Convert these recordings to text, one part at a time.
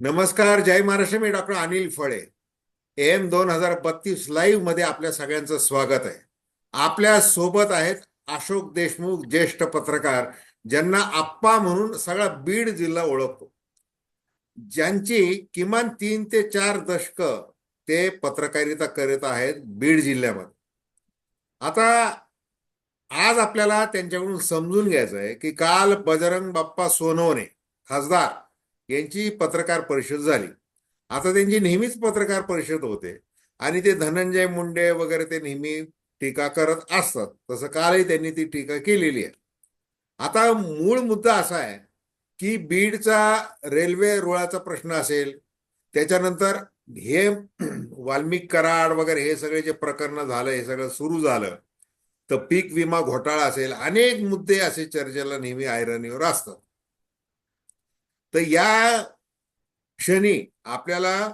नमस्कार जय महाराष्ट्र. मी डॉक्टर अनिल फळे. एम दोन हजार बत्तीस लाईव्हमध्ये आपल्या सगळ्यांचं स्वागत आहे. आपल्यासोबत आहेत अशोक देशमुख ज्येष्ठ पत्रकार ज्यांना आप्पा म्हणून सगळा बीड जिल्हा ओळखतो. ज्यांची किमान तीन ते चार दशक ते पत्रकारिता करत आहेत बीड जिल्ह्यामध्ये. आता आज आपल्याला त्यांच्याकडून समजून घ्यायचं आहे की काल बजरंग बाप्पा सोनवणे खासदार यांची पत्रकार परिषद झाली. आता त्यांची नेहमीच पत्रकार परिषद होते. आणि ते धनंजय मुंडे वगैरे ते नेहमी टीका करत असतात. तसं कालही त्यांनी ती टीका केलेली आहे. आता मूळ मुद्दा असा आहे की बीडचा रेल्वे रुळाचा प्रश्न असेल त्याच्यानंतर हे वाल्मिक कराड वगैरे हे सगळे जे प्रकरण झालं हे सगळं सुरू झालं तर पीक विमा घोटाळा असेल अनेक मुद्दे असे चर्चेला नेहमी ऐरणीवर असतात. तर या क्षणी आपल्याला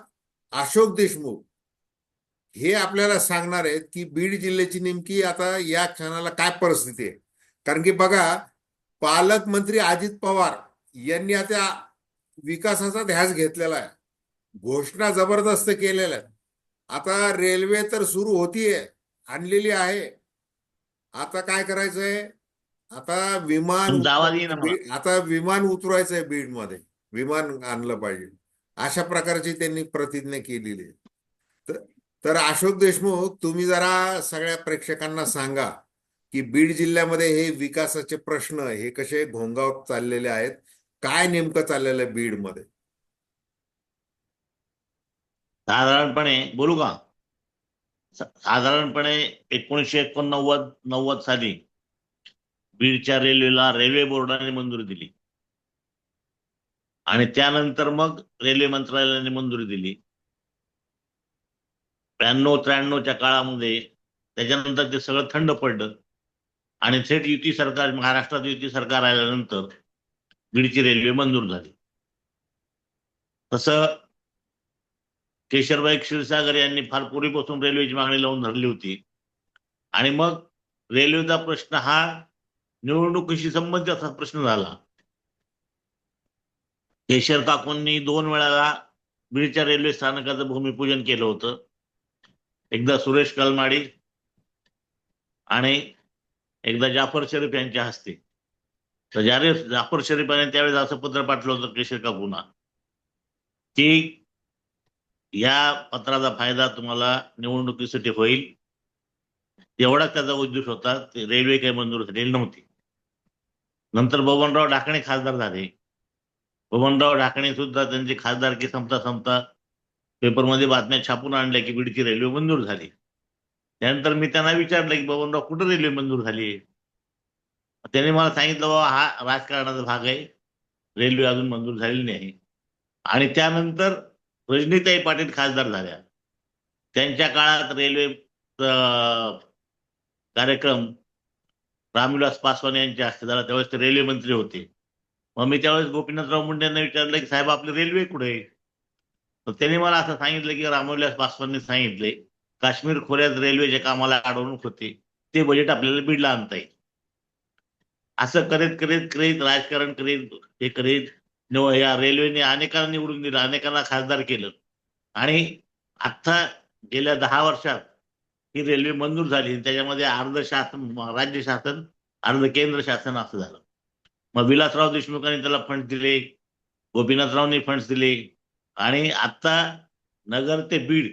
अशोक देशमुख हे आपल्याला सांगणार आहेत की बीड जिल्ह्याची नेमकी आता या क्षणाला काय परिस्थिती आहे. कारण की बघा पालकमंत्री अजित पवार यांनी आता विकासाचा ध्यास घेतलेला आहे. घोषणा जबरदस्त केलेल्या आहेत. आता रेल्वे तर सुरू होतीये आणलेली आहे. आता काय करायचंय? आता विमान आता विमान उतरवायचंय बीडमध्ये विमान आणलं पाहिजे. अशा प्रकारची त्यांनी प्रतिज्ञा केलेली आहे. तर- अशोक देशमुख तुम्ही जरा सगळ्या प्रेक्षकांना सांगा की बीड जिल्ह्यामध्ये हे विकासाचे प्रश्न हे कसे घोंगावत चाललेले आहेत? काय नेमकं चाललेलं आहे बीडमध्ये? साधारणपणे बोलू का? साधारणपणे एकोणीसशे एकोणनव्वद नव्वद साली बीडच्या रेल्वेला रेल्वे बोर्डाने मंजुरी दिली. आणि त्यानंतर मग रेल्वे मंत्रालयाने मंजुरी दिली. त्र्याण्णव त्र्याण्णवच्या काळामध्ये त्याच्यानंतर ते सगळं थंड पडलं. आणि थेट युती सरकार महाराष्ट्रात युती सरकार आल्यानंतर बीडची रेल्वे मंजूर झाली. तसं केशरबाई क्षीरसागर यांनी फार पूर्वीपासून रेल्वेची मागणी लावून धरली होती. आणि मग रेल्वेचा प्रश्न हा निवडणुकीशी संबंधित असा प्रश्न झाला. केशर काकूंनी दोन वेळाला बीडच्या रेल्वे स्थानकाचं भूमिपूजन केलं होतं. एकदा सुरेश कलमाडी आणि एकदा जाफर शरीफ यांच्या हस्ते. तर जारे जाफर यांनी त्यावेळेस असं पत्र पाठवलं होतं केशर काकूंना की या पत्राचा फायदा तुम्हाला निवडणुकीसाठी होईल. एवढा त्याचा उद्देश होता. ते रेल्वे काही मंजूर झालेली नव्हती. नंतर बबनराव ढाकणे खासदार झाले. बबनराव ढाकणे सुद्धा त्यांची खासदारकी संपता संपता पेपरमध्ये बातम्या छापून आणल्या की बीडची रेल्वे मंजूर झाली. त्यानंतर मी त्यांना विचारलं की बबनराव कुठं रेल्वे मंजूर झाली? त्यांनी मला सांगितलं बाबा हा राजकारणाचा भाग आहे. रेल्वे अजून मंजूर झालेली नाही. आणि त्यानंतर रजनीताई पाटील खासदार झाल्या. त्यांच्या काळात रेल्वे कार्यक्रम रामविलास पासवान यांच्या हस्ते झाला. त्यावेळेस ते रेल्वे मंत्री होते. मग मी त्यावेळेस गोपीनाथराव मुंडे यांना विचारलं की साहेब आपली रेल्वे कुठे आहे? तर त्यांनी मला असं सांगितलं की रामविलास पासवाननी सांगितले काश्मीर खोऱ्यात रेल्वेच्या कामाला अडवणूक होते ते बजेट आपल्याला बीडला आणता येईल. असं करीत करीत करीत राजकारण करीत हे करीत या रेल्वेने अनेकांना निवडून दिलं अनेकांना खासदार केलं. आणि आता गेल्या दहा वर्षात ही रेल्वे मंजूर झाली त्याच्यामध्ये अर्ध शासन राज्य शासन अर्ध केंद्र शासन असं झालं. मग विलासराव देशमुखांनी त्याला फंड दिले गोपीनाथरावनी फंड्स दिले. आणि आता नगर ते बीड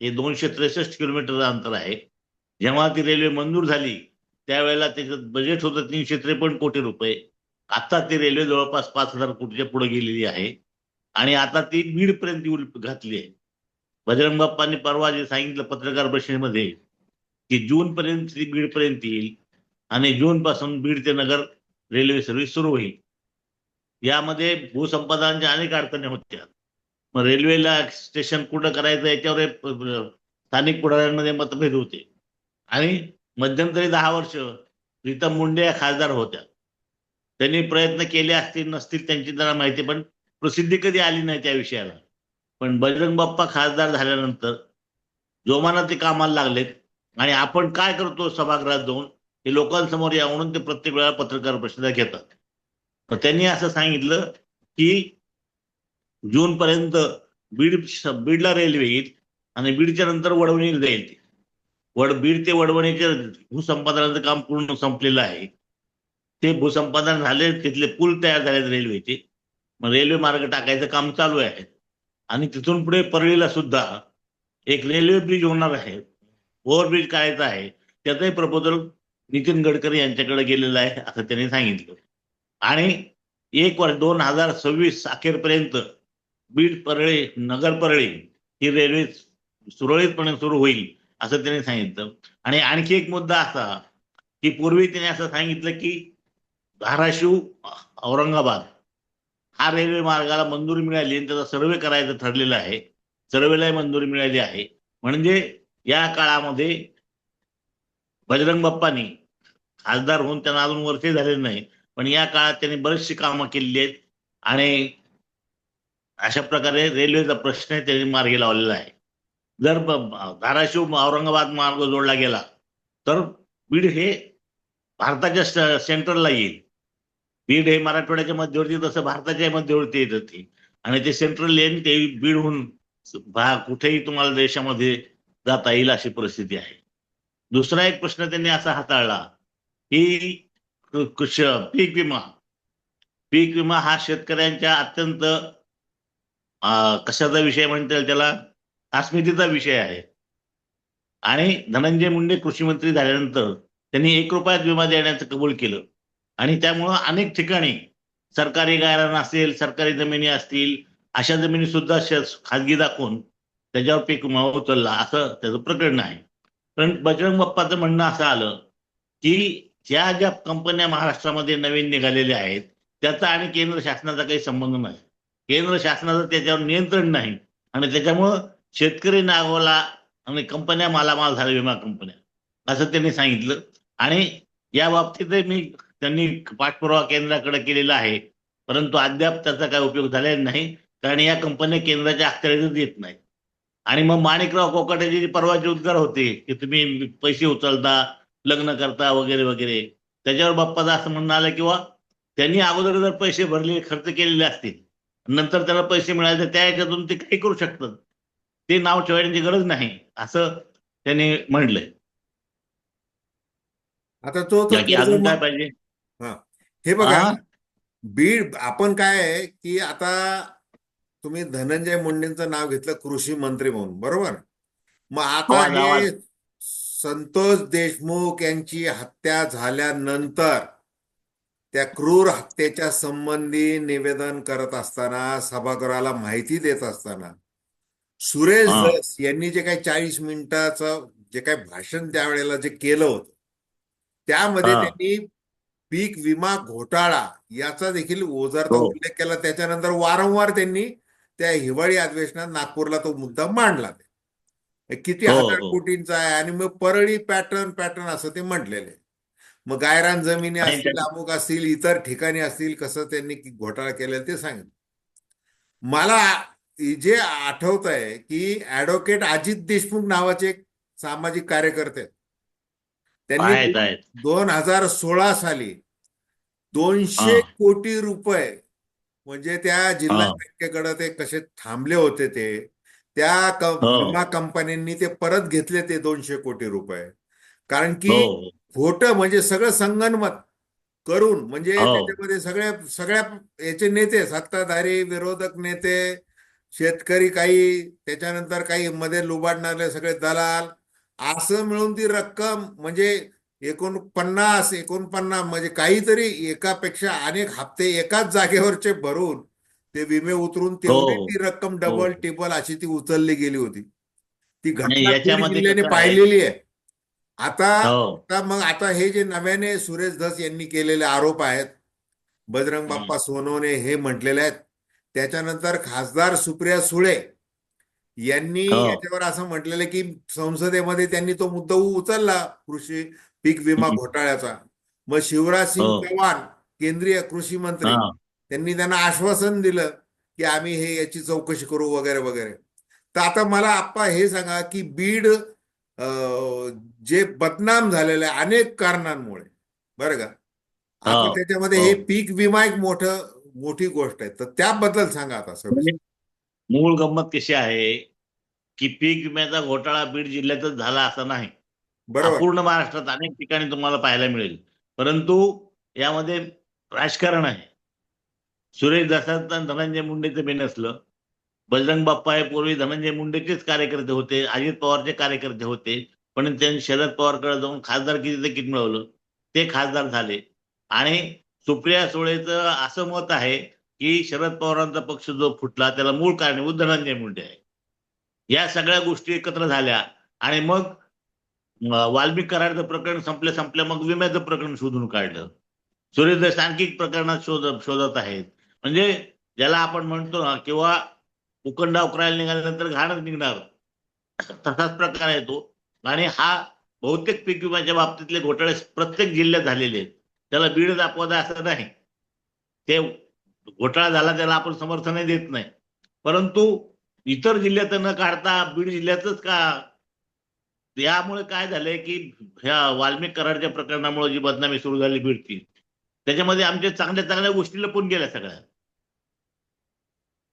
हे दोनशे त्रेसष्ट किलोमीटरचं अंतर आहे. जेव्हा ती रेल्वे मंजूर झाली त्यावेळेला त्याचं बजेट होतं तीनशे त्रेपन्न कोटी रुपये. आता ती रेल्वे जवळपास पाच हजार कोटीच्या पुढे गेलेली आहे. आणि आता ती बीडपर्यंत येऊन घातली आहे. बजरंग बाप्पांनी परवा जे सांगितलं पत्रकार परिषदेमध्ये की जून पर्यंत ती बीडपर्यंत येईल. आणि जून पासून बीड ते नगर रेल्वे सर्व्हिस सुरू होईल. यामध्ये भूसंपादनाच्या अनेक अडचणी होत्या. मग रेल्वेला स्टेशन कुठं करायचं याच्यावर स्थानिक पुढाऱ्यांमध्ये मतभेद होते. आणि मध्यंतरी दहा वर्ष प्रीतम मुंडे या खासदार होत्या. त्यांनी प्रयत्न केले असतील नसतील त्यांची त्यांना माहिती पण प्रसिद्धी कधी आली नाही त्या विषयाला. पण बजरंग बाप्पा खासदार झाल्यानंतर जोमाना ते कामाला लागलेत. आणि आपण काय करतो सभागृहात जाऊन? हे लोकांसमोर या म्हणून ते प्रत्येक वेळा पत्रकार परिषदा घेतात. तर त्यांनी असं सांगितलं की जून पर्यंत बीड बीडला रेल्वे येईल आणि बीडच्या नंतर वडवणीला जाईल ती. वड बीड ते वडवणीचे भूसंपादनाचं काम पूर्ण संपलेलं आहे. ते भूसंपादन झाले तिथले पूल तयार झाले रेल्वेचे मग रेल्वे मार्ग टाकायचं काम चालू आहे. आणि तिथून पुढे परळीला सुद्धा एक रेल्वे ब्रिज होणार आहे. ओव्हरब्रिज करायचा आहे. त्याचंही प्रपोजल नितीन गडकरी यांच्याकडे गेलेलं आहे असं त्यांनी सांगितलं. आणि एक वर्ष दोन हजार सव्वीस अखेरपर्यंत बीड परळी नगर परळी ही रेल्वे सुरळीतपणे सुरू होईल असं त्यांनी सांगितलं. आणि आणखी एक मुद्दा असा की पूर्वी त्याने असं सांगितलं की धाराशिव औरंगाबाद हा रेल्वे मार्गाला मंजुरी मिळाली आणि त्याचा सर्वे करायचं ठरलेलं आहे सर्वेलाही मंजुरी मिळाली आहे. म्हणजे या काळामध्ये बजरंग बाप्पानी खासदार होऊन त्यांना अजून वर्षे झाले नाही. पण या काळात त्यांनी बरेचशी कामं केलेली आहेत आणि अशा प्रकारे रेल्वेचा प्रश्न त्यांनी मार्गी लावलेला आहे. जर धाराशिव औरंगाबाद मार्ग जोडला गेला तर बीड हे भारताच्या सेंटरला सेंट्रलला येईल. बीड हे मराठवाड्याच्या मध्यवर्ती तसं भारताच्या मध्यवर्ती येत होती. आणि ते सेंट्रल लेन ते बीडहून भा- कुठेही तुम्हाला देशामध्ये जाता येईल अशी परिस्थिती आहे. दुसरा एक प्रश्न त्यांनी असा हाताळला ही कुश पीक विमा. पीक विमा हा शेतकऱ्यांच्या अत्यंत कशाचा विषय म्हणता येईल त्याला? अस्मितेचा विषय आहे. आणि धनंजय मुंडे कृषी मंत्री झाल्यानंतर त्यांनी एक रुपयात विमा देण्याचं कबूल केलं. आणि त्यामुळं अनेक ठिकाणी सरकारी गायरान असेल सरकारी जमिनी असतील अशा जमिनी सुद्धा खाजगी दाखवून त्याच्यावर पीक विमा उचलला असं त्याचं प्रकरण आहे. पण बजरंग बाप्पाचं म्हणणं असं आलं की ज्या ज्या कंपन्या महाराष्ट्रामध्ये नवीन निघालेल्या आहेत त्याचा आणि केंद्र शासनाचा काही संबंध नाही. केंद्र शासनाचं त्याच्यावर नियंत्रण नाही. आणि त्याच्यामुळं शेतकरी नागवला आणि कंपन्या मालामाल झाल्या विमा कंपन्या. असं त्यांनी सांगितलं. आणि या बाबतीत मी त्यांनी पाठपुरावा केंद्राकडे केलेला आहे. परंतु अद्याप त्याचा काही उपयोग झालेला नाही कारण या कंपन्या केंद्राच्या अखत्यारीतच येत नाही आणि मग माणिकराव कोकाटेचे जे परवाचे उद्गार होते की तुम्ही पैसे उचलता लग्न करता वगैरे वगैरे. त्याच्यावर बाप्पाचं असं म्हणणं आलं किंवा त्यांनी अगोदर जर पैसे भरले खर्च केलेले असतील नंतर त्याला पैसे मिळाले तर त्या याच्यातून ते काही करू शकतात. ते नाव ठेवण्याची गरज नाही असं त्यांनी म्हणलंय आता तो अजून काय पाहिजे? हे. बघा? बीड आपण काय आहे की आता तुम्ही धनंजय मुंडेंचं नाव घेतलं कृषी मंत्री म्हणून बरोबर? मग आता. हे संतोष देशमुख यांची हत्या झाल्यानंतर त्या क्रूर हत्येच्या संबंधी निवेदन करत असताना सभागृहाला माहिती देत असताना सुरेश. धस यांनी जे काही चाळीस मिनिटाचं जे काही भाषण त्यावेळेला जे केलं होतं त्यामध्ये. त्यांनी पीक विमा घोटाळा याचा देखील ओझरता हो. उल्लेख केला त्याच्यानंतर वारंवार त्यांनी त्या हिवाळी अधिवेशनात नागपूरला तो मुद्दा मांडला किती हो, हजार हो. कोटींचा आहे आणि मग परळी पॅटर्न पॅटर्न असं ते म्हटलेलं मग गायरान जमिनी असतील त्या- अमुक असतील इतर ठिकाणी असतील कसं त्यांनी की घोटाळा केलेला ते सांगितलं मला जे आठवत आहे की ऍडव्होकेट अजित देशमुख नावाचे एक सामाजिक कार्यकर्ते आहेत. त्यांनी आहेत आहेत दोन हजार सोळा साली दोनशे हा. कोटी रुपये म्हणजे त्या जिल्हा हा. बँकेकडे ते कसे थांबले होते ते त्या क- हो. विमा कंपन्यांनी ते परत घेतले ते दोनशे कोटी रुपये कारण की हो खोटं म्हणजे सगळं संगनमत करून म्हणजे हो. त्याच्यामध्ये सगळ्या सगळ्या याचे नेते सत्ताधारी विरोधक नेते शेतकरी काही त्याच्यानंतर काही मध्ये लुबाडणारे सगळे दलाल असं मिळून ती रक्कम म्हणजे एकोणपन्नास एकोणपन्नास म्हणजे काहीतरी एकापेक्षा अनेक हप्ते एकाच जागेवरचे भरून ते विमे उतरून तेवढी हो. ती रक्कम डबल हो. टिबल अशी ती उचलली गेली होती ती घटना जिल्ह्याने? पाहिलेली आहे आता हो आता मग आता हे जे नव्याने सुरेश धस यांनी केलेले आरोप आहेत बजरंग. बाप्पा सोनवणे हे म्हटलेले आहेत त्याच्यानंतर खासदार सुप्रिया सुळे यांनी. याच्यावर असं म्हटलेलं की संसदेमध्ये त्यांनी तो मुद्दा उचलला कृषी पीक विमा. घोटाळ्याचा मग शिवराज सिंग. चौहान केंद्रीय कृषी मंत्री त्यांनी त्यांना आश्वासन दिलं की आम्ही हे याची चौकशी करू वगैरे वगैरे. तर आता मला आप्पा हे सांगा की बीड जे बदनाम झालेलं आहे अनेक कारणांमुळे बरं का? आता त्याच्यामध्ये हो. हे. पीक विमा एक मोठं मोठी गोष्ट आहे. तर त्याबद्दल सांगा आता सर म्हणजे मूळ गंमत कशी आहे की पीक विम्याचा घोटाळा बीड जिल्ह्यातच झाला असा नाही. बरोबर. पूर्ण महाराष्ट्रात अनेक ठिकाणी तुम्हाला पाहायला मिळेल. परंतु यामध्ये राजकारण आहे. सुरेश दसात धनंजय मुंडेचं बी नसलं. बजरंग बाप्पा हे पूर्वी धनंजय मुंडेचेच कार्यकर्ते होते अजित पवारचे कार्यकर्ते होते. पण त्यांनी शरद पवारकडे जाऊन खासदार किती तिकीट मिळवलं. ते खासदार झाले. आणि सुप्रिया सुळेचं असं मत आहे की शरद पवारांचा पक्ष जो फुटला त्याला मूळ कारणीभूत धनंजय मुंडे आहे. या सगळ्या गोष्टी एकत्र झाल्या. आणि मग वाल्मिक कराडचं प्रकरण संपल्या संपल्या मग विम्याचं प्रकरण शोधून काढलं. सुरेश देश आणखी प्रकरणात शोध शोधत आहेत. म्हणजे ज्याला आपण म्हणतो ना किंवा उकंडा उकरायला निघाल्यानंतर घाणच निघणार. तसाच प्रकार आहे तो. आणि हा बहुतेक पीक विम्याच्या बाबतीतले घोटाळे प्रत्येक जिल्ह्यात झालेले आहेत. त्याला बीड दाखवता असं नाही. ते घोटाळा झाला त्याला आपण समर्थनही देत नाही. परंतु इतर जिल्ह्यात न काढता बीड जिल्ह्यातच का? यामुळे काय झालंय की ह्या वाल्मिक कराडच्या प्रकरणामुळे जी बदनामी सुरू झाली बीडची त्याच्यामध्ये आमच्या चांगल्या चांगल्या गोष्टी लपून गेल्या सगळ्या.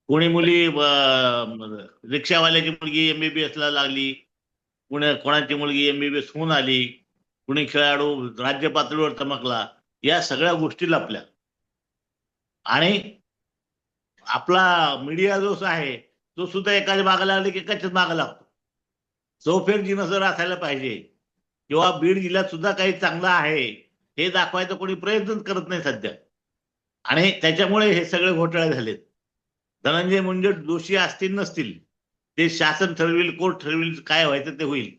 कोणी मुली रिक्षावाल्याची मुलगी एमबीबीएस ला लागली कुणी कोणाची मुलगी एमबीबीएस होऊन आली कुणी खेळाडू राज्य पातळीवर चमकला या सगळ्या गोष्टी लपल्या आणि आपला मीडिया जो आहे तो सुद्धा एकाच मागायला लागले की एकाच मागे लागतो? चौफेर जिनसर असायला पाहिजे किंवा बीड जिल्ह्यात सुद्धा काही चांगलं आहे हे दाखवायचा कोणी प्रयत्नच करत नाही सध्या. आणि त्याच्यामुळे हे सगळे घोटाळे झालेत. धनंजय मुंडे दोषी असतील नसतील ते शासन ठरविल कोर्ट ठरविल काय व्हायचं ते होईल.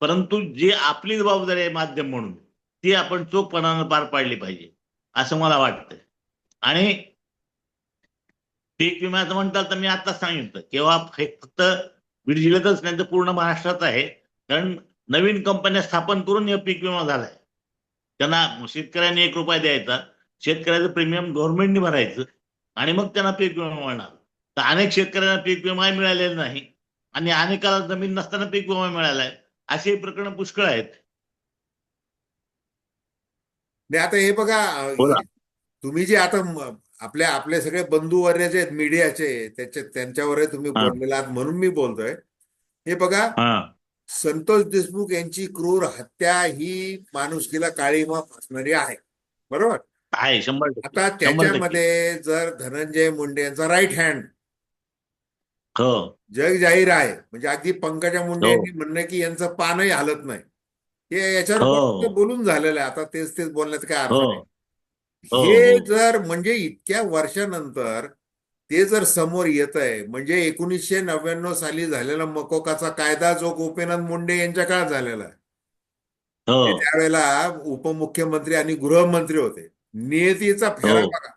परंतु जी आपली जबाबदारी आहे माध्यम म्हणून ती आपण चोखपणानं पार पाडली पाहिजे असं मला वाटतं आणि पीक विम्याचं म्हणताल तर मी आता सांगितलं किंवा फक्त बीड जिल्ह्यातच नाही तर पूर्ण महाराष्ट्रात आहे. कारण नवीन कंपन्या स्थापन करून या पीक विमा झालाय. त्यांना शेतकऱ्यांनी एक रुपया द्यायचा शेतकऱ्याचं प्रीमियम गव्हर्नमेंटने भरायचं आणि मग त्यांना पीक विमा मिळणार. तर अनेक शेतकऱ्यांना पीक विमा मिळालेला नाही आणि अनेकाला जमीन नसताना पीक विमा मिळालाय असे प्रकरण पुष्कळ आहेत. नाही आता हे बघा. तुम्ही जे आता आपल्या आपले सगळे बंधुवर्य जे आहेत मीडियाचे त्याचे त्यांच्यावर तुम्ही. बोललेला आहात म्हणून मी बोलतोय. हे बघा संतोष देशमुख यांची क्रूर हत्या ही माणुसकीला काळीमा फासणारी आहे. बरोबर? आहे शंभर आता. त्याच्यामध्ये जर धनंजय मुंडे यांचा राईट हँड हो. जग जाहीर आहे. म्हणजे अगदी पंकजा मुंडे हो. यांनी म्हणणं की यांचं पानही हालत नाही. हे याच्यावर हो. बोलून झालेलं आहे. आता तेच तेच बोलण्यात काय अर्थ नाही. हो. जर म्हणजे इतक्या वर्षानंतर ते जर समोर येत आहे म्हणजे एकोणीसशे नव्याण्णव साली झालेला मकोकाचा कायदा जो गोपीनाथ मुंडे यांच्या काळात झालेला आहे. त्यावेळेला उपमुख्यमंत्री आणि गृहमंत्री होते. नियतीचा फेरा. बघा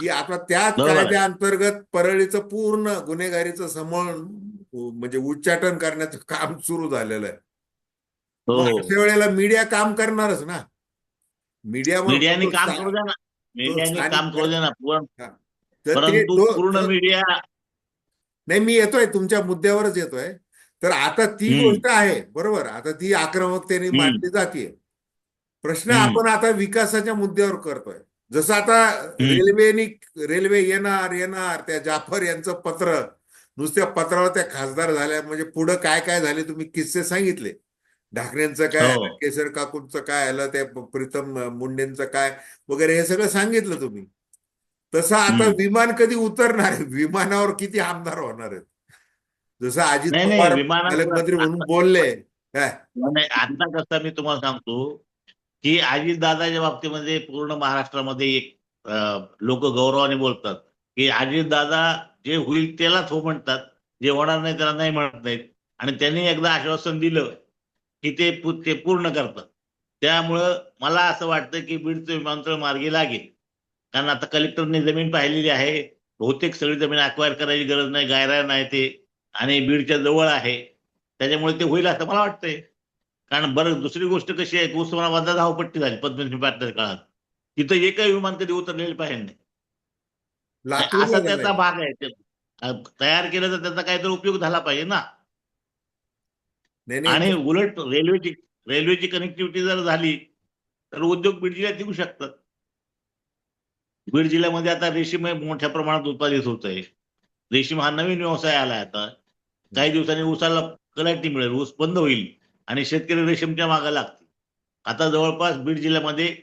की आता त्या बरोबर आहे. कायद्याअंतर्गत परळीचं पूर्ण गुन्हेगारीचं समूळ म्हणजे उच्चाटन करण्याचं काम सुरू झालेलं आहे. हो. अशा वेळेला मीडिया काम करणारच ना. मीडिया मीडियाने काम करू द्या ना. मीडियाने काम करू द्या ना पूर्ण- मीडिया नाही मी येतोय तुमच्या मुद्द्यावरच येतोय. तर आता ती. गोष्ट आहे बरोबर. आता ती आक्रमकतेने. मांडली जाते प्रश्न. आपण आता विकासाच्या मुद्द्यावर करतोय. जसं आता रेल्वेनी रेल्वे येणार येणार त्या जाफर यांचं पत्र नुसत्या पत्रावर त्या खासदार झाल्या म्हणजे पुढं काय काय झाले तुम्ही किस्से सांगितले. ढाकण्यांचं काय हो. आलं केसर काकूंचं काय आलं त्या प्रीतम मुंडेंचं काय वगैरे हे सगळं सांगितलं तुम्ही. तसं आता. विमान कधी उतरणार आहे? विमानावर किती आमदार होणार आहेत? जसं अजित पवार पालकमंत्री म्हणून बोलले. आता कसं मी तुम्हाला सांगतो की अजितदादाच्या बाबतीमध्ये पूर्ण महाराष्ट्रामध्ये एक लोक गौरवाने बोलतात की अजितदादा जे होईल त्यालाच हो म्हणतात. जे होणार नाही त्याला नाही म्हणत नाहीत. आणि त्यांनी एकदा आश्वासन दिलं की ते ते पूर्ण करतात. त्यामुळं मला असं वाटतं की बीडचं विमानतळ मार्गी लागेल. कारण आता कलेक्टरने जमीन पाहिलेली आहे. बहुतेक सगळी जमीन अक्वायर करायची गरज नाही गायरा नाही ते. आणि बीडच्या जवळ आहे. त्याच्यामुळे ते होईल असं मला वाटतंय. कारण बरं दुसरी गोष्ट कशी आहे उस्मानाबादला धावपट्टी झाली पद्मश्री पाटलाच्या काळात. तिथं एकही विमान कधी उतरलेलं पाहिजे नाही. असा. त्याचा भाग आहे तयार केलं तर त्याचा काहीतरी उपयोग झाला पाहिजे ना. आणि उलट रेल्वेची रेल्वेची कनेक्टिव्हिटी जर झाली तर उद्योग बीड जिल्ह्यात येऊ शकतात. बीड जिल्ह्यामध्ये आता रेशीम मोठ्या प्रमाणात उत्पादित होत आहे रेशीम हा नवीन व्यवसाय आलाय आता. काही दिवसांनी ऊसाला कलाटी मिळेल ऊस बंद होईल. आणि शेतकरी रेशीमच्या मागे लागतील. आता जवळपास बीड जिल्ह्यामध्ये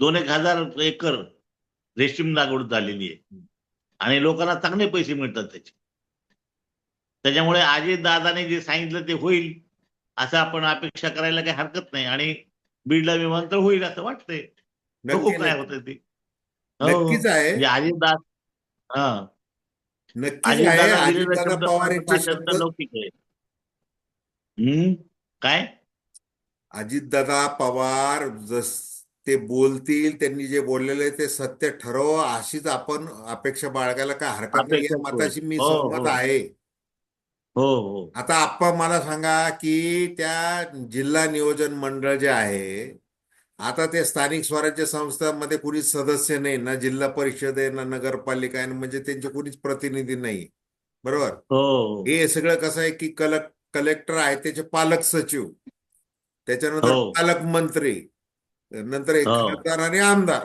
दोन एक हजार एकर रेशीम लागवड झालेली आहे. आणि लोकांना चांगले पैसे मिळतात त्याचे. त्याच्यामुळे अजित दादाने जे सांगितलं ते होईल असं आपण अपेक्षा करायला काही हरकत नाही. आणि बीडला विमानतळ होईल असं वाटतंय. काय. होतं ते. हो. आहे. म्हणजे दादा हा. आहे. दादा लौकिक आहे. काय? अजितदादा पवार जस ते बोलतील त्यांनी जे बोललेले ते सत्य ठरव अशीच आपण अपेक्षा बाळगायला काय हरकत नाही. या मताशी मी हो, सहमत हो. आहे. हो हो. आता आप्पा मला सांगा की त्या जिल्हा नियोजन मंडळ जे आहे आता ते स्थानिक स्वराज्य संस्थांमध्ये कुणीच सदस्य नाही ना जिल्हा परिषद आहे ना नगरपालिका आहे ना म्हणजे त्यांचे कुणीच प्रतिनिधी नाही. बरोबर? हो हे. सगळं कसं आहे की कलेक्ट कलेक्टर आहे त्याचे पालक सचिव त्याच्यानंतर हो. पालकमंत्री नंतर एक हो. खासदार आणि आमदार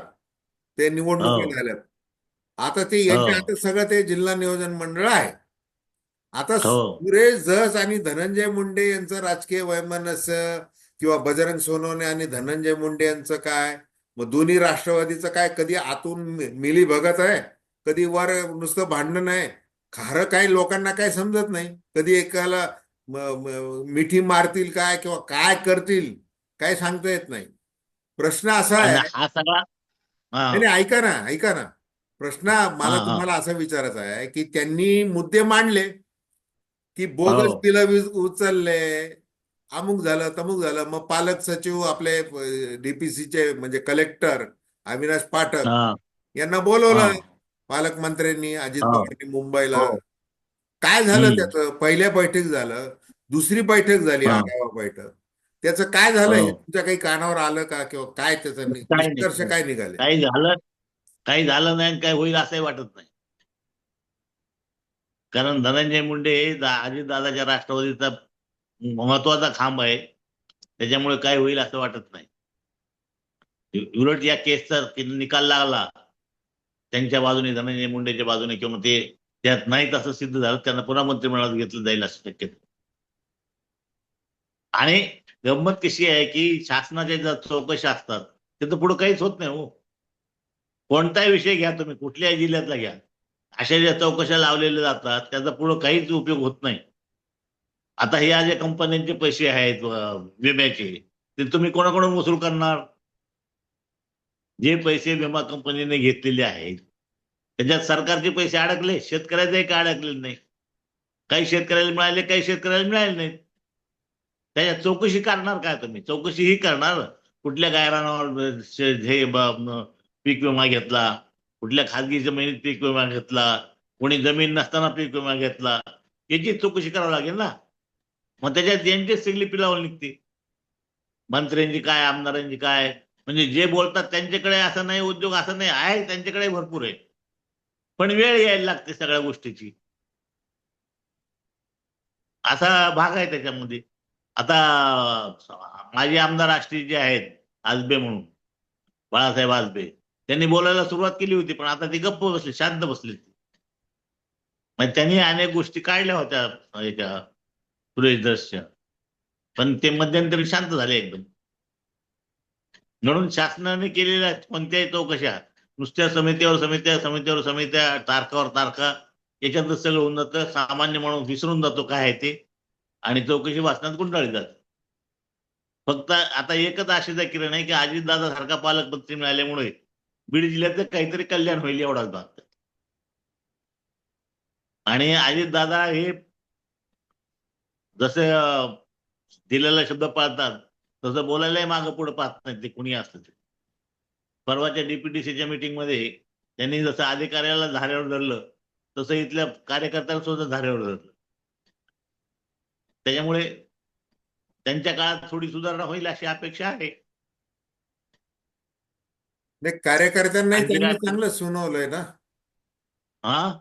ते निवडणुकी हो. झाल्यात आता ते यांच्या हो. हातात सगळं ते जिल्हा नियोजन मंडळ आहे आता हो. सुरेश जस आणि धनंजय मुंडे यांचं राजकीय वैमनस्य किंवा बजरंग सोनवणे आणि धनंजय मुंडे यांचं काय मग दोन्ही राष्ट्रवादीचं काय कधी आतून मिली भगत आहे कधी वर नुसतं भांडण आहे खरं काही लोकांना काय समजत नाही कधी एकाला मिठी मारतील काय किंवा काय करतील काय सांगता येत नाही प्रश्न असा आहे हा हा ऐका ना ऐका ना प्रश्न मला हा, हा. तुम्हाला असा विचारायचा आहे की त्यांनी मुद्दे मांडले की बोगस हो. बिलं वीज उचलले अमुक झालं तमुक झालं मग पालक सचिव आपले डीपीसीचे म्हणजे कलेक्टर अविनाश पाठक हा यांना बोलवलं हा. पालकमंत्र्यांनी अजित हा. पवारांनी मुंबईला हो. काय झालं. त्याचं पहिल्या बैठक झालं दुसरी बैठक झाली. आढावा बैठक त्याचं काय झालं हो. तुमच्या काही कानावर आलं का किंवा काय त्याचं नि- काय नाही. निष्कर्ष काय निघाले काही झालं काही झालं नाही आणि काही होईल असंही वाटत नाही कारण धनंजय मुंडे हे अजित दादाच्या राष्ट्रवादीचा महत्त्वाचा खांब आहे त्याच्यामुळे काय होईल असं वाटत नाही उ- उलट या केसचा कि- निकाल लागला त्यांच्या बाजूने धनंजय मुंडेच्या बाजूने किंवा ते त्यात नाही तसं सिद्ध झालं त्यांना पुन्हा मंत्रिमंडळात घेतलं जाईल असं शक्यता आणि गंमत कशी आहे की शासनाच्या ज्या चौकशी असतात त्याचं पुढे काहीच होत नाही हो. कोणताही विषय घ्या तुम्ही कुठल्याही जिल्ह्यातला घ्या. अशा ज्या चौकशा लावलेल्या जातात त्याचा पुढे काहीच उपयोग होत नाही. आता ह्या ज्या कंपन्यांचे पैसे आहेत विम्याचे ते तुम्ही कोणाकडून वसूल करणार? जे पैसे विमा कंपनीने घेतलेले आहेत त्याच्यात सरकारचे पैसे अडकले शेतकऱ्याचे का अडकले नाही? काही शेतकऱ्याला मिळाले काही शेतकऱ्याला मिळाले नाहीत. त्याच्यात चौकशी करणार काय तुम्ही? चौकशी ही करणार. कुठल्या गायरानावर हे पीक विमा घेतला? कुठल्या खाजगी जमिनीत पीक विमा घेतला? कोणी जमीन नसताना पीक विमा घेतला? याची चौकशी करावी लागेल ना? मग त्याच्यात यांची सगळी पिलावल निघते. मंत्र्यांची काय आमदारांची काय? म्हणजे जे बोलतात त्यांच्याकडे असं नाही उद्योग असं नाही आहे त्यांच्याकडे भरपूर आहे. पण वेळ यायला लागते सगळ्या गोष्टीची. असा भाग आहे त्याच्यामध्ये. आता माजी आमदार राष्ट्रीय जे आहेत आजबे म्हणून बाळासाहेब आजबे. त्यांनी बोलायला सुरुवात केली होती पण आता ती गप्प बसली शांत बसली म्हणजे त्यांनी अनेक गोष्टी काढल्या होत्या याच्या सुरेश दर्शच्या पण ते मध्यंतरी शांत झाले एकदम. म्हणून शासनाने केलेल्या कोणत्याही चौकशा नुसत्या समितीवर समित्या समितीवर समित्या तारखावर तारखा याच्यातच सगळं होऊन जातं सामान्य माणूस विसरून जातो काय आहे ते. आणि चौकशी वाचण्यात गुंडाळली जात. फक्त आता एकच आशेचा किरण आहे की अजितदादा सारखा पालकमंत्री मिळाल्यामुळे बीड जिल्ह्याचं काहीतरी कल्याण होईल एवढाच भाग. आणि अजितदादा हे जसे दिलेला शब्द पाळतात तसं बोलायलाही मागं पुढे पाहत नाही ते कुणी असतं ते परवाच्या डीपीटीसीच्या मीटिंगमध्ये त्यांनी जसं अधिकाऱ्याला धाऱ्यावर धरलं तसं इथल्या कार्यकर्त्यांना सुद्धा धाऱ्यावर धरलं. त्याच्यामुळे त्यांच्या काळात थोडी सुधारणा होईल अशी अपेक्षा आहे. नाही कार्यकर्त्यांनाही आणखी त्यांनी काय? चांगलं सुनावलंय ना. हा?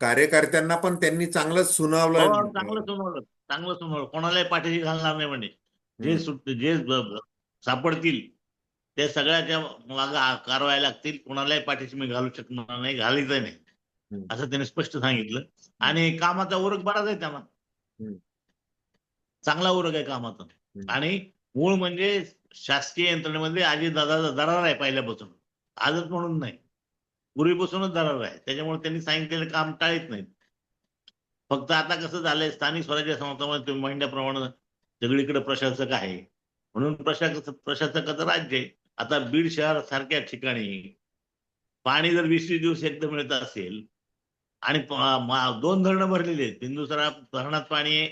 कार्यकर्त्यांना पण त्यांनी चांगलंच हो, सुनावलंय चांगलं सुनावलं चांगलं सुनावलं. कोणालाही पाठीशी घालणार नाही म्हणे. जे. सुट जे सापडतील ते सगळ्याच्या माग कारवाया लागतील. कोणालाही पाठीशी मी घालू शकणार नाही घालायचं नाही. असं त्यांनी स्पष्ट सांगितलं. आणि कामाचा उरक बराच आहे त्यांना. चांगला उरक आहे कामाचा. आणि मूळ म्हणजे शासकीय यंत्रणेमध्ये आजी दादा दरार आहे पहिल्यापासून. आजच म्हणून नाही. पूर्वीपासूनच दरार आहे. त्याच्यामुळे त्यांनी सांगितलेलं काम टाळीत नाहीत. फक्त आता कसं झालंय स्थानिक स्वराज्य संस्थांमध्ये तुम्ही म्हणल्याप्रमाणे सगळीकडे प्रशासक आहे. म्हणून प्रशासक प्रशासकाचं राज्य आहे. आता बीड शहर सारख्या ठिकाणी पाणी जर वीस वीस दिवस एकदम मिळत असेल आणि दोन धरणं भरलेली आहेत. बिंदुसरा धरणात पाणी आहे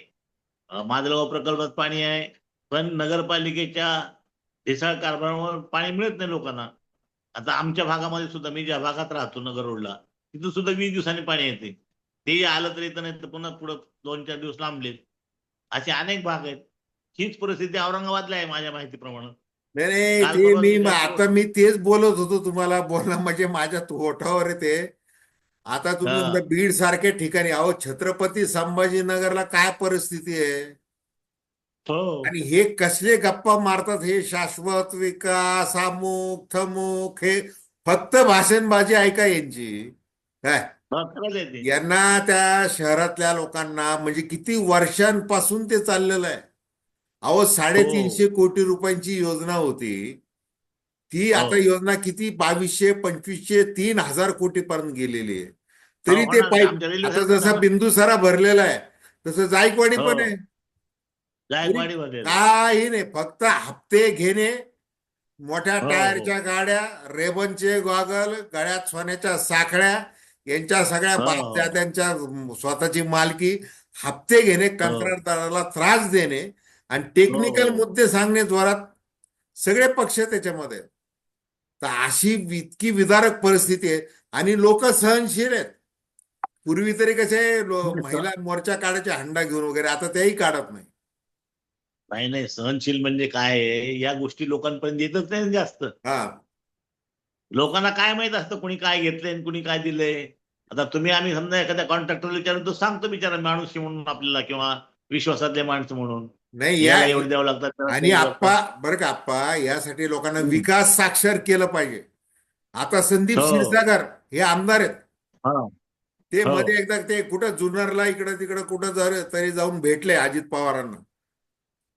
माजलगाव प्रकल्पात पाणी आहे. पण नगरपालिकेच्या ढिसाळ कारभारावर पाणी मिळत नाही लोकांना. आता आमच्या भागामध्ये सुद्धा मी ज्या भागात राहतो नगर रोडला तिथं सुद्धा वीस दिवसांनी पाणी येते. तेही आलं तर येतं नाही तर पुन्हा पुढं दोन चार दिवस लांबले असे अनेक भाग आहेत. हीच परिस्थिती औरंगाबादला आहे माझ्या माहितीप्रमाणे. नाही ते मी आता मी तेच बोलत होतो तुम्हाला. बोलणं म्हणजे माझ्या ओठावर येते आता तुम्ही हा. बीड सारख्या ठिकाणी अहो छत्रपती संभाजीनगरला काय परिस्थिती आहे? हो. आणि हे कसले गप्पा मारतात हे शाश्वत विकास अमुक थमुक हे फक्त भाषणबाजी ऐका यांची. काय हो, यांना त्या शहरातल्या लोकांना म्हणजे किती वर्षांपासून ते चाललेलं आहे. अहो साडेतीनशे कोटी रुपयांची योजना होती. ती हो. आता योजना किती बावीसशे पंचवीसशे तीन हजार कोटी पर्यंत गेलेली आहे तरी हो ते पाईप आता जसा बिंदुसारा भरलेला आहे तसं जायकवाडी पण हो. आहे काही नाही फक्त हप्ते घेणे मोठ्या टायरच्या गाड्या रेबनचे गॉगल गळ्यात सोन्याच्या साखळ्या यांच्या सगळ्या. बाबत्या त्यांच्या स्वतःची मालकी हप्ते घेणे कंत्राटदाराला त्रास देणे आणि टेक्निकल. मुद्दे सांगणे जोरात सगळे पक्ष त्याच्यामध्ये आहेत. तर अशी इतकी विदारक परिस्थिती आहे. आणि लोक सहनशील आहेत. पूर्वी तरी कसे महिला मोर्चा काढायचे हंडा घेऊन वगैरे आता तेही काढत नाही. नाही नाही सहनशील म्हणजे काय या गोष्टी लोकांपर्यंत येतच नाही जास्त. हा. लोकांना काय माहीत असतं कुणी काय घेतलंय आणि कुणी काय दिलंय? आता तुम्ही आम्ही समजा एखाद्या कॉन्ट्रॅक्टरला विचारून तो सांगतो बिचारा माणूस म्हणून आपल्याला किंवा विश्वासातले माणसं म्हणून. नाही या याला एवढे द्यावं लागतात आणि आप्पा. बरं का आप्पा यासाठी लोकांना. विकास साक्षर केलं पाहिजे आता संदीप हो. क्षीरसागर हे आमदार आहेत हा. ते हो. मध्ये एकदा ते कुठं जुन्नरला इकडं तिकडं कुठं जर तरी जाऊन भेटले अजित पवारांना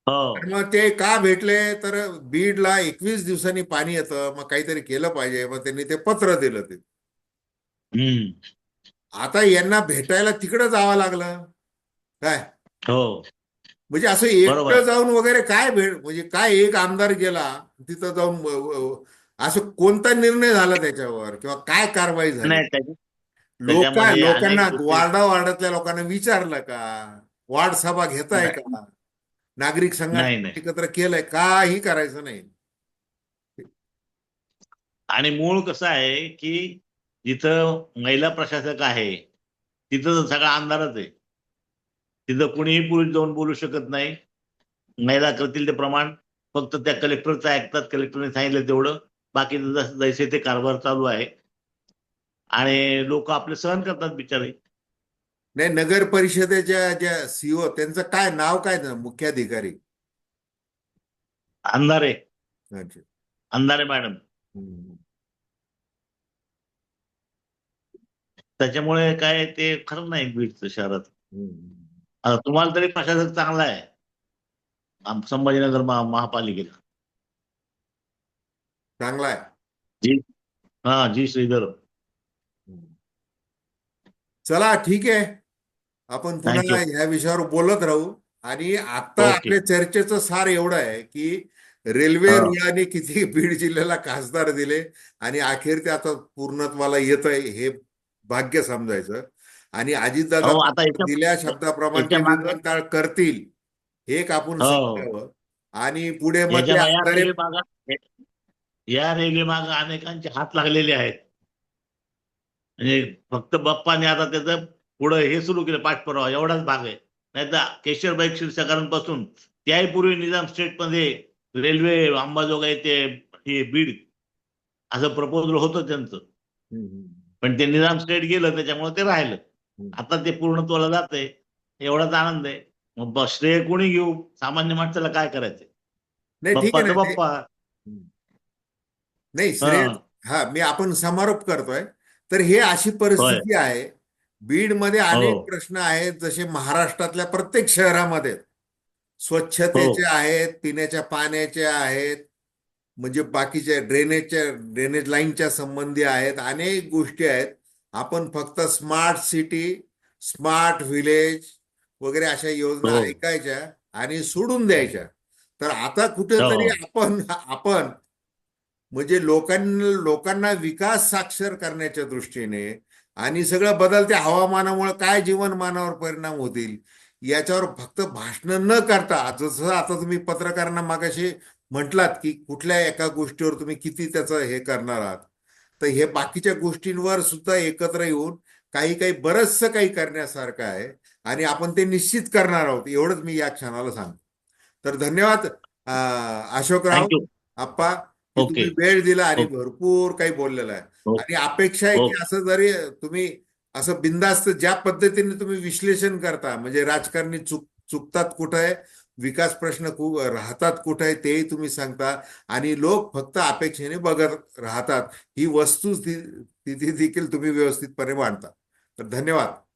हो तर मग ते का भेटले तर बीडला एकवीस दिवसांनी पाणी येतं मग काहीतरी केलं पाहिजे मग त्यांनी ते पत्र दिलं ते हम्म आता यांना भेटायला तिकडं जावं लागलं काय हो म्हणजे असं. एकटं जाऊन वगैरे काय भेट म्हणजे काय एक आमदार गेला तिथं जाऊन असं कोणता निर्णय झाला त्याच्यावर? किंवा काय कारवाई झाली? लोक लोकांना वार्डा वार्डातल्या लोकांना विचारलं का? वार्ड सभा घेताय. का? नागरिक नाही. एकत्र केलंय काही करायचं नाही. आणि मूळ कसं आहे की जिथं महिला प्रशासक आहे तिथं सगळा अंधारच आहे. तिथं कुणीही पुरुष जाऊन बोलू शकत नाही. महिला करतील ते प्रमाण. फक्त त्या कलेक्टरचं ऐकतात. कलेक्टरने सांगितलं तेवढं. बाकी जैसे ते कारभार चालू आहे. आणि लोक आपले सहन करतात बिचारे. नाही नगर परिषदेच्या ज्या सीओ त्यांचं काय नाव काय ना मुख्याधिकारी? अंधारे. अंधारे मॅडम. त्याच्यामुळे काय ते खरं नाही बीडचं शहरात. आता तुम्हाला तरी प्रशासक चांगला आहे? संभाजीनगर महा- महापालिकेला चांगला आहे. हा जी श्रीधर. चला ठीक आहे. आपण पुन्हा ह्या विषयावर बोलत राहू. आणि आता. आपल्या चर्चेचं सार एवढं आहे की रेल्वे. रुळाने किती बीड जिल्ह्याला खासदार दिले आणि अखेर ते आता पूर्णत्वाला येत आहे हे भाग्य समजायचं. आणि हो अजितदादा आता याच्या- दिल्या शब्दाप्रमाणे मागे- करतील हे एक आपण हो. सांगावं. आणि पुढे मग ते याच्या या रेल्वे मागा या रेल्वे माग अनेकांचे हात लागलेले आहेत. म्हणजे फक्त बाप्पाने आता त्याचं पुढं हे सुरू केलं पाठपुरावा एवढाच भाग आहे. नाही तर केशरबाई क्षीरसागरांपासून त्याही पूर्वी निजाम स्टेटमध्ये रेल्वे अंबाजोगाई ते हे बीड असं प्रपोजल होतं त्यांचं. पण ते निजाम स्टेट गेलं त्याच्यामुळे ते राहिलं. आता ते पूर्णत्वाला जाते एवढाच आनंद आहे. मग श्रेय कोणी घेऊ? सामान्य माणसाला काय करायचं नाही ठीक आहे बाप्पा नाही श्रेय हा. हा मी आपण समारोप करतोय. तर हे अशी परिस्थिती आहे बीडमध्ये अनेक हो. प्रश्न आहेत जसे महाराष्ट्रातल्या प्रत्येक शहरामध्ये. स्वच्छतेचे हो. आहेत पिण्याच्या पाण्याचे आहेत म्हणजे बाकीच्या ड्रेनेजच्या ड्रेनेज लाईनच्या संबंधी आहेत अनेक गोष्टी आहेत. आपण फक्त स्मार्ट सिटी स्मार्ट विलेज वगैरे अशा योजना हो. ऐकायच्या आणि सोडून द्यायच्या तर आता कुठेतरी हो. आपण आपण म्हणजे लोकांना लोकांना विकास साक्षर करण्याच्या दृष्टीने आणि सगळं बदलत्या हवामानामुळे काय जीवनमानावर परिणाम होतील याच्यावर फक्त भाषणं न करता जसं आता तुम्ही पत्रकारांना मागाशी म्हटलात की कुठल्या एका गोष्टीवर तुम्ही किती त्याचं हे करणार आहात तर हे बाकीच्या गोष्टींवर सुद्धा एकत्र येऊन काही काही बरचसं काही करण्यासारखं आहे आणि आपण ते निश्चित करणार आहोत एवढंच मी या क्षणाला सांगतो तर धन्यवाद अशोकराव आप्पा. तुम्ही वेळ दिला आणि. भरपूर काही बोललेलं आहे. आणि अपेक्षा आहे की. असं जरी तुम्ही असं बिंदास्त ज्या पद्धतीने तुम्ही विश्लेषण करता म्हणजे राजकारणी चुक चुकतात कुठं आहे विकास प्रश्न खूप राहतात कुठं आहे तेही तुम्ही सांगता. आणि लोक फक्त अपेक्षेने बघत राहतात. ही वस्तुस्थिती देखील तुम्ही व्यवस्थितपणे मांडता. तर धन्यवाद.